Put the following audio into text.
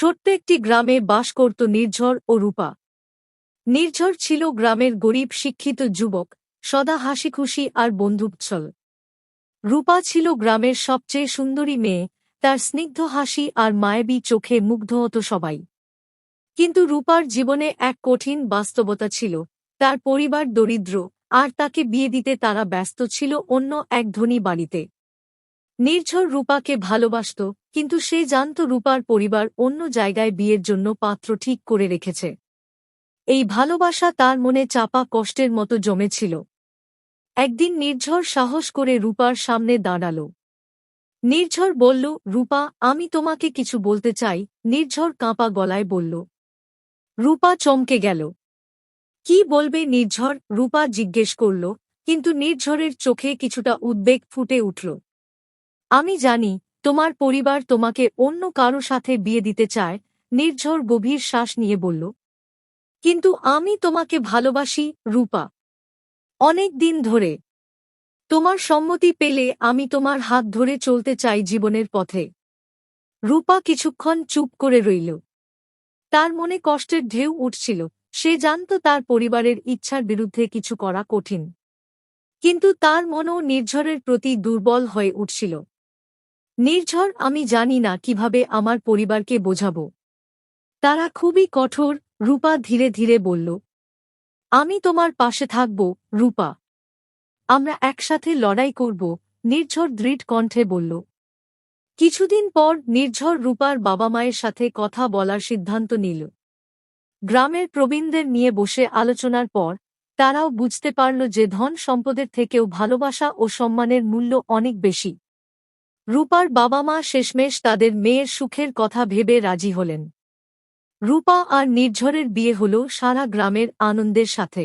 ছোট্ট একটি গ্রামে বাস করত নির্ঝর ও রূপা। নির্ঝর ছিল গ্রামের গরিব শিক্ষিত যুবক, সদা হাসিখুশি আর বন্ধুচ্ছল। রূপা ছিল গ্রামের সবচেয়ে সুন্দরী মেয়ে, তার স্নিগ্ধ হাসি আর মায়াবী চোখে মুগ্ধ হতো সবাই। কিন্তু রূপার জীবনে এক কঠিন বাস্তবতা ছিল, তার পরিবার দরিদ্র, আর তাকে বিয়ে দিতে তারা ব্যস্ত ছিল অন্য এক ধনী বাড়িতে। নির্ঝর রূপাকে ভালোবাসত, কিন্তু সে জানত রূপার পরিবার অন্য জায়গায় বিয়ের জন্য পাত্র ঠিক করে রেখেছে। এই ভালোবাসা তার মনে চাপা কষ্টের মতো জমেছিল। একদিন নির্ঝর সাহস করে রূপার সামনে দাঁড়াল। নির্ঝর বলল, রূপা, আমি তোমাকে কিছু বলতে চাই। নির্ঝর কাঁপা গলায় বলল। রূপা চমকে গেল। কি বলবে নির্ঝর? রূপা জিজ্ঞেস করল, কিন্তু নির্ঝরের চোখে কিছুটা উদ্বেগ ফুটে উঠল। আমি জানি, তোমার পরিবার তোমাকে অন্য কারও সাথে বিয়ে দিতে চায়, নির্ঝর গভীর শ্বাস নিয়ে বলল। কিন্তু আমি তোমাকে ভালোবাসি, রূপা। অনেক দিন ধরে। তোমার সম্মতি পেলে আমি তোমার হাত ধরে চলতে চাই জীবনের পথে। রূপা কিছুক্ষণ চুপ করে রইল। তার মনে কষ্টের ঢেউ উঠছিল, সে জানত তার পরিবারের ইচ্ছার বিরুদ্ধে কিছু করা কঠিন। কিন্তু তার মনও নির্ঝরের প্রতি দুর্বল হয়ে উঠছিল। নির্ঝর, আমি জানি না কীভাবে আমার পরিবারকে বোঝাব। তারা খুবই কঠোর, রূপা ধীরে ধীরে বলল। আমি তোমার পাশে থাকব, রূপা। আমরা একসাথে লড়াই করব, নির্ঝর দৃঢ় কণ্ঠে বলল। কিছুদিন পর নির্ঝর রূপার বাবা মায়ের সাথে কথা বলার সিদ্ধান্ত নিল। গ্রামের প্রবীণদের নিয়ে বসে আলোচনার পর, তারাও বুঝতে পারল যে ধন সম্পদের থেকেও ভালোবাসা ও সম্মানের মূল্য অনেক বেশি। রূপার বাবা মা শেষমেশ তাদের মেয়ের সুখের কথা ভেবে রাজি হলেন। রূপা আর নির্ঝরের বিয়ে হল সারা গ্রামের আনন্দের সাথে।